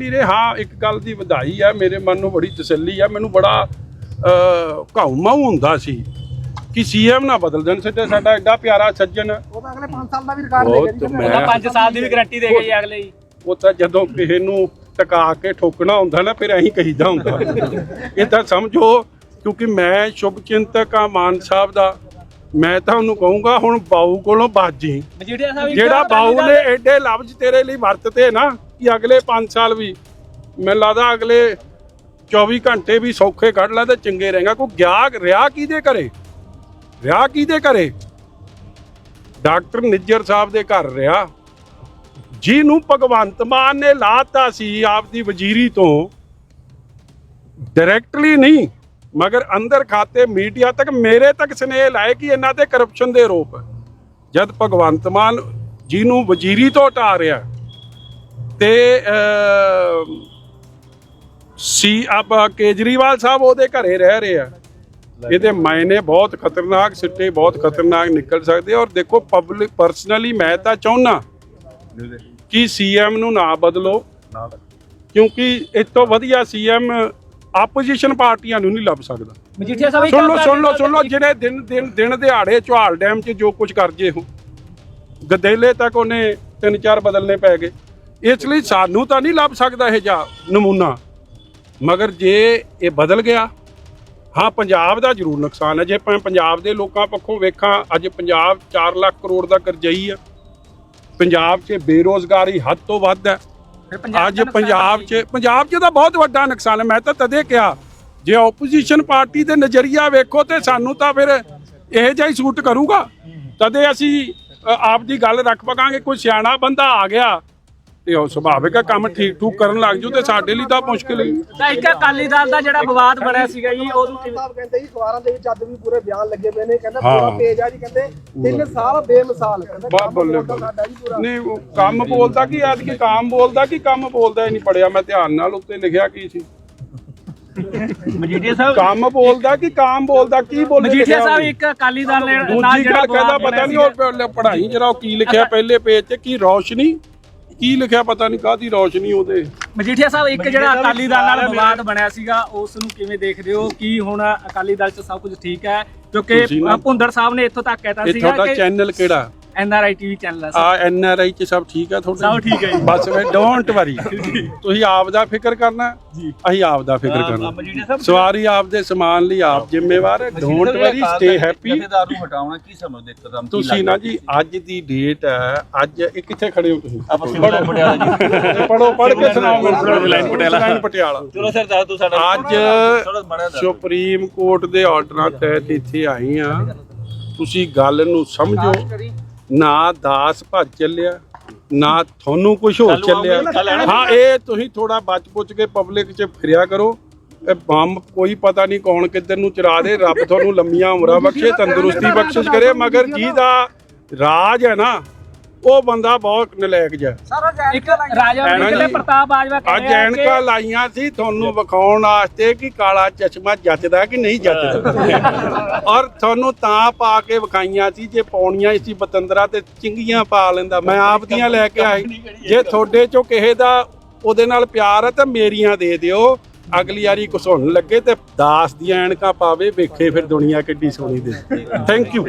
ਰਹੇ ਹਾਂ ਇੱਕ ਗੱਲ ਦੀ ਵਧਾਈ ਹੈ ਮੇਰੇ ਮਨ ਨੂੰ ਬੜੀ ਤਸੱਲੀ ਹੈ ਮੈਨੂੰ ਬੜਾ ਅ, ਘਾਉ-ਮਾਊ ਹੁੰਦਾ ਸੀ ਕਿ ਸੀਐਮ ਨਾ ਬਦਲ ਦੇਣ ਸਿੱਧੇ ਸਾਡਾ ਐਡਾ ਪਿਆਰਾ ਸੱਜਣ। ਉਹ ਤਾਂ ਅਗਲੇ 5 ਸਾਲ ਦਾ ਵੀ ਰਿਕਾਰਡ ਬਹੁਤ ਦੇ ਗਿਆ ਮੈਂ- ਜੀ 5 ਸਾਲ ਦੀ ਵੀ ਗਾਰੰਟੀ ਦੇ ਜੀ ਅਗਲੇ ਜੀ। ਉਹ ਤਾਂ ਜਦੋਂ ਕਿਸੇ ਨੂੰ ਟਕਾ ਕੇ ਠੋਕਣਾ ਹੁੰਦਾ ਨਾ ਫਿਰ ਐਂ ਕਹੀਦਾ ਹੁੰਦਾ। ਇਹ ਤਾਂ ਸਮਝੋ ਕਿਉਂਕਿ ਮੈਂ ਸ਼ੁਭ ਚਿੰਤਕ ਆ ਮਾਨ ਸਾਹਿਬ ਦਾ। ਮੈਂ ਤਾਂ ਉਹਨੂੰ ਕਹੂੰਗਾ ਹੁਣ ਬਾਊ ਕੋਲੋਂ ਬਾਜੀ। ਜਿਹੜਾ ਬਾਊ ਨੇ ਐਡੇ ਲਫ਼ਜ਼ ਤੇਰੇ ਲਈ ਵਰਤਤੇ ਨਾ ਕਿ ਅਗਲੇ 5 ਸਾਲ ਵੀ ਮੈਨੂੰ ਲੱਗਦਾ ਅਗਲੇ 24 ਘੰਟੇ ਵੀ ਸੌਖੇ ਕੱਢ ਲੈ ਤੇ ਚੰਗੇ ਰਹੇਗਾ। ਕੋਈ ਗਿਆ ਰਿਆ ਕਿਹਦੇ ਘਰੇ? ਰਿਆ ਕਿਹਦੇ ਘਰੇ? ਡਾਕਟਰ ਨਿੱਜਰ ਸਾਹਿਬ ਦੇ ਘਰ ਰਿਆ ਜਿਹਨੂੰ ਭਗਵੰਤ ਮਾਨ ਨੇ ਲਾਤਾ ਸੀ ਆਪਦੀ ਵਜ਼ੀਰੀ ਤੋਂ ਡਾਇਰੈਕਟਲੀ ਨਹੀਂ, ਮਗਰ ਅੰਦਰ ਖਾਤੇ ਮੀਡੀਆ ਤੱਕ ਮੇਰੇ ਤੱਕ ਸਨੇਹ ਲਾਏ ਕਿ ਇਹਨਾਂ ਤੇ ਕਰਪਸ਼ਨ ਦੇ ਆਰੋਪ ਜਦ ਭਗਵੰਤ ਮਾਨ ਜਿਹਨੂੰ ਵਜ਼ੀਰੀ ਤੋਂ ਹਟਾ ਰਿਹਾ ਤੇ ਅਹ, ਸੀ ਆਪ ਕੇਜਰੀਵਾਲ ਸਾਹਿਬ ਉਹਦੇ ਘਰੇ ਰਹਿ ਰਹੇ ਆ। ਇਹਦੇ ਮਾਇਨੇ ਬਹੁਤ ਖਤਰਨਾਕ ਸਿੱਟੇ ਬਹੁਤ ਖਤਰਨਾਕ ਨਿਕਲ ਸਕਦੇ ਔਰ ਦੇਖੋ ਪਬਲਿਕ ਪਰਸਨਲੀ ਮੈਂ ਤਾਂ ਚਾਹੁੰਨਾ ਕਿ ਸੀਐਮ ਨੂੰ ਨਾ ਬਦਲੋ। ਕਿਉਂਕਿ ਇਸ ਤੋਂ ਵਧੀਆ ਸੀਐਮ ਆਪੋਜੀਸ਼ਨ ਪਾਰਟੀਆਂ ਨੂੰ ਨਹੀਂ ਲੱਭ ਸਕਦਾ। ਮਜੀਠੀਆ ਸਾਹਿਬ ਇੱਕ ਸੁਣ ਲਓ ਸੁਣ ਲਓ ਸੁਣ ਲਓ ਜਿਹੜੇ ਦਿਨ ਦਿਨ ਦਿਨ ਦਿਹਾੜੇ ਚੌਹਾਲ ਡੈਮ 'ਚ ਜੋ ਕੁਝ ਕਰ ਜੇ ਹੋ ਗਦੇਲੇ ਤੱਕ ਉਹਨੇ ਤਿੰਨ ਚਾਰ ਬਦਲਨੇ ਪੈ ਗਏ। ਇਸ ਲਈ ਸਾਨੂੰ ਤਾਂ ਨਹੀਂ ਲੱਭ ਸਕਦਾ ਇਹ ਜਾ ਨਮੂਨਾ। ਮਗਰ ਜੇ ਇਹ ਬਦਲ ਗਿਆ ਹਾਂ ਪੰਜਾਬ ਦਾ ਜ਼ਰੂਰ ਨੁਕਸਾਨ ਹੈ। ਜੇ ਆਪਾਂ ਪੰਜਾਬ ਦੇ ਲੋਕਾਂ ਪੱਖੋਂ ਵੇਖਾਂ ਅੱਜ ਪੰਜਾਬ 4 ਲੱਖ ਕਰੋੜ ਦਾ ਕਰਜ਼ਈ ਹੈ ਪੰਜਾਬ 'ਚ ਬੇਰੋਜ਼ਗਾਰੀ ਹੱਦ ਤੋਂ ਵੱਧ ਹੈ। ਅੱਜ ਪੰਜਾਬ? 'ਚ ਪੰਜਾਬ 'ਚ ਤਾਂ ਬਹੁਤ ਵੱਡਾ ਨੁਕਸਾਨ ਹੈ। ਮੈਂ ਤਾਂ ਤਦੇ ਕਿਹਾ ਜੇ ਆਪੋਜੀਸ਼ਨ ਪਾਰਟੀ ਦੇ ਨਜ਼ਰੀਆ ਵੇਖੋ ਤੇ ਸਾਨੂੰ ਤਾਂ ਫਿਰ ਇਹ ਜਿਹਾ ਹੀ ਸੂਟ ਕਰੂਗਾ। ਤਦੇ ਅਸੀਂ ਆਪ ਦੀ ਗੱਲ ਰੱਖ ਪਕਾਂਗੇ। ਕੋਈ ਸਿਆਣਾ ਬੰਦਾ ਆ ਗਿਆ ਤੇ ਉਹ ਸੁਭਾਵਿਕ ਹੈ ਕੰਮ ਠੀਕ ਠੂਕ ਕਰਨ ਲੱਗ ਜੂ ਤੇ ਸਾਡੇ ਲਈ ਤਾਂ ਮੁਸ਼ਕਿਲ ਹੀ। ਤਾਂ ਇੱਕ ਅਕਾਲੀ ਦਲ ਦਾ ਜਿਹੜਾ ਵਿਵਾਦ ਬਣਿਆ ਸੀਗਾ ਜੀ ਉਹਨੂੰ ਕਿਵੇਂ ਸਾਹਿਬ ਕਹਿੰਦੇ ਜੀ ਅਖਬਾਰਾਂ ਦੇ ਵਿੱਚ ਅੱਜ ਵੀ ਪੂਰੇ ਬਿਆਨ ਲੱਗੇ ਪਏ ਨੇ ਕਹਿੰਦਾ। ਪੂਰਾ ਪੇਜ ਆ ਜੀ ਕਹਿੰਦੇ ਤਿੰਨ ਸਾਲ ਬੇਮਿਸਾਲ ਕਹਿੰਦਾ ਬੱਲੇ ਬੋਲਦਾ ਨਹੀਂ ਉਹ ਕੰਮ ਬੋਲਦਾ ਕੀ ਅੱਜ ਕੀ ਕੰਮ ਬੋਲਦਾ ਕੀ ਕੰਮ ਬੋਲਦਾ ਹੀ ਨਹੀਂ ਪੜਿਆ। ਮੈਂ ਧਿਆਨ ਨਾਲ ਉੱਤੇ ਲਿਖਿਆ ਕੀ ਸੀ। ਮਜੀਠੀਆ ਸਾਹਿਬ ਕੰਮ ਬੋਲਦਾ ਕੀ ਕੰਮ ਬੋਲਦਾ ਕੀ ਬੋਲੇ ਮਜੀਠੀਆ ਸਾਹਿਬ? ਇੱਕ ਅਕਾਲੀ ਦਲ ਨੇ ਨਾਲ ਜਿਹੜਾ ਗੱਲ ਕਹਿੰਦਾ ਵਿਵਾਦ ਪਤਾ ਨਹੀਂ ਉਹ ਪਹਿਲੇ ਪੜ੍ਹਾਈ ਜਰਾ ਉਹ ਕੀ ਲਿਖਿਆ ਪਹਿਲੇ ਪੇਜ ਤੇ ਕੀ ਰੌਸ਼ਨੀ? ਕੀ ਲਿਖਿਆ ਪਤਾ ਨਹੀਂ ਕਾਦੀ ਰੌਸ਼ਨੀ ਉਹਦੇ? ਮਜੀਠੀਆ ਸਾਹਿਬ ਇੱਕ ਜਿਹੜਾ ਅਕਾਲੀ ਦਲ ਨਾਲ ਵਿਵਾਦ ਬਣਿਆ ਸੀਗਾ ਉਸ ਨੂੰ ਕਿਵੇਂ ਦੇਖਦੇ ਹੋ? ਕੀ ਹੁਣ ਅਕਾਲੀ ਦਲ 'ਚ ਸਭ ਕੁਝ ਠੀਕ ਹੈ? ਕਿਉਂਕਿ ਭੁੰਦੜ ਸਾਹਿਬ ਨੇ ਇੱਥੋਂ ਤੱਕ ਕਹਿਤਾ ਇਹ ਸੀਗਾ ਤੁਹਾਡਾ ਕਿ ਚੈਨਲ ਕਿਹੜਾ? ਐਨਆਰਆਈ ਟੀਵੀ ਚੈਨਲ ਆ ਐਨ ਆਰ ਆਈ ਚ ਸਭ ਠੀਕ ਆ ਤੁਹਾਡਾ? ਸਭ ਠੀਕ ਹੈ ਜੀ। ਬਸ ਵੇ ਡੋਂਟ ਵਰੀ ਤੁਸੀਂ ਆਪ ਦਾ ਫਿਕਰ ਕਰਨਾ। ਜੀ। ਅਸੀਂ ਆਪ ਦਾ ਫਿਕਰ ਕਰਨਾ। ਮਜੀਠੀਆ ਸਾਹਿਬ ਸਵਾਰੀ ਆਪ ਦੇ ਸਮਾਨ ਲਈ ਆਪ ਜ਼ਿੰਮੇਵਾਰ ਹੈ। ਡੋਂਟ ਵਰੀ ਸਟੇ ਹੈਪੀ ਜਥੇਦਾਰ ਨੂੰ ਹਟਾਉਣਾ ਕੀ ਸਮਝਦੇ ਇੱਕਦਮ ਤੁਸੀਂ ਨਾ ਜੀ ਅੱਜ ਦੀ ਡੇਟ ਹੈ। ਅੱਜ ਇਹ ਕਿੱਥੇ ਖੜੇ ਹੋ ਤੁਸੀਂ। ਆਪਾਂ ਸਿਵਲ ਪਟਿਆਲਾ ਜੀ। ਪੜੋ ਪੜ ਕੇ ਸੁਣਾਓ ਮੈਨੂੰ ਲਾਈਨ ਪਟਿਆਲਾ। ਲਾਈਨ ਪਟਿਆਲਾ। ਚਲੋ ਸਰ ਦੱਸ ਦੋ ਸਾਡਾ ਅੱਜ ਦੱਸ ਸੁਪਰੀਮ ਕੋਰਟ ਦੇ ਆਰਡਰਾਂ ਤਹਿਤ ਇੱਥੇ ਆਏ ਆ ਤੁਸੀਂ ਗੱਲ ਨੂੰ ਸਮਝੋ। ਨਾ ਦਾਸ ਭੱਜ ਚੱਲਿਆ ਨਾ ਤੁਹਾਨੂੰ ਕੁਝ ਹੋਰ ਚੱਲਿਆ। ਹਾਂ ਇਹ ਤੁਸੀਂ ਥੋੜਾ ਬਚ ਪੁੱਚ ਕੇ ਪਬਲਿਕ 'ਚ ਫਿਰਿਆ ਕਰੋ। ਇਹ ਬੰਬ ਕੋਈ ਪਤਾ ਨਹੀਂ ਕੌਣ ਕਿੱਧਰ ਨੂੰ ਚਰਾ ਦੇ ਰੱਬ ਤੁਹਾਨੂੰ ਲੰਮੀਆਂ ਉਮਰਾਂ ਬਖਸ਼ੇ ਤੰਦਰੁਸਤੀ ਬਖਸ਼ਿਸ਼ ਕਰੇ ਮਗਰ ਜਿਹਦਾ ਰਾਜ ਹੈ ਨਾ। ਉਹ ਬੰਦਾ ਬਹੁਤ ਨਲਾਇਕ ਜਿਹਾ। ਇੱਕ ਰਾਜਾ ਐਨਾ ਨਿਕਲੇ ਜੀ, ਪ੍ਰਤਾਪ ਬਾਜਵਾ ਕਹਿ ਅੱਜ ਰਿਹਾ ਕਿ ਐਨਕਾਂ ਲਾਈਆਂ ਸੀ ਤੁਹਾਨੂੰ ਵਿਖਾਉਣ ਵਾਸਤੇ ਕਿ ਕਾਲਾ ਚਸ਼ਮਾ ਜੱਚਦਾ ਕਿ ਨਹੀਂ ਜੱਚਦਾ। ਔਰ ਤੁਹਾਨੂੰ ਤਾਂ ਪਾ ਕੇ ਵਿਖਾਈਆਂ ਸੀ ਜੇ ਪਾਉਣੀਆਂ ਸੀ ਬਤੰਦਰਾ ਤੇ ਚਿੰਗੀਆਂ ਪਾ ਲੈਂਦਾ। ਮੈਂ ਆਪ ਦੀਆਂ ਲੈ ਕੇ ਆਈ। ਜੇ ਤੁਹਾਡੇ ਚੋਂ ਕਿਸੇ ਦਾ ਉਹਦੇ ਨਾਲ ਪਿਆਰ ਹੈ ਤਾਂ ਮੇਰੀਆਂ ਦੇ ਦਿਓ। ਅਗਲੀ ਵਾਰੀ ਘਸੁੰਨ ਲੱਗੇ ਤੇ ਦਾਸ ਦੀਆਂ ਐਨਕਾਂ ਪਾਵੇ ਵੇਖੇ ਫਿਰ ਦੁਨੀਆ ਕਿੱਡੀ ਸੋਹਣੀ ਦੇ ਥੈਂਕ ਯੂ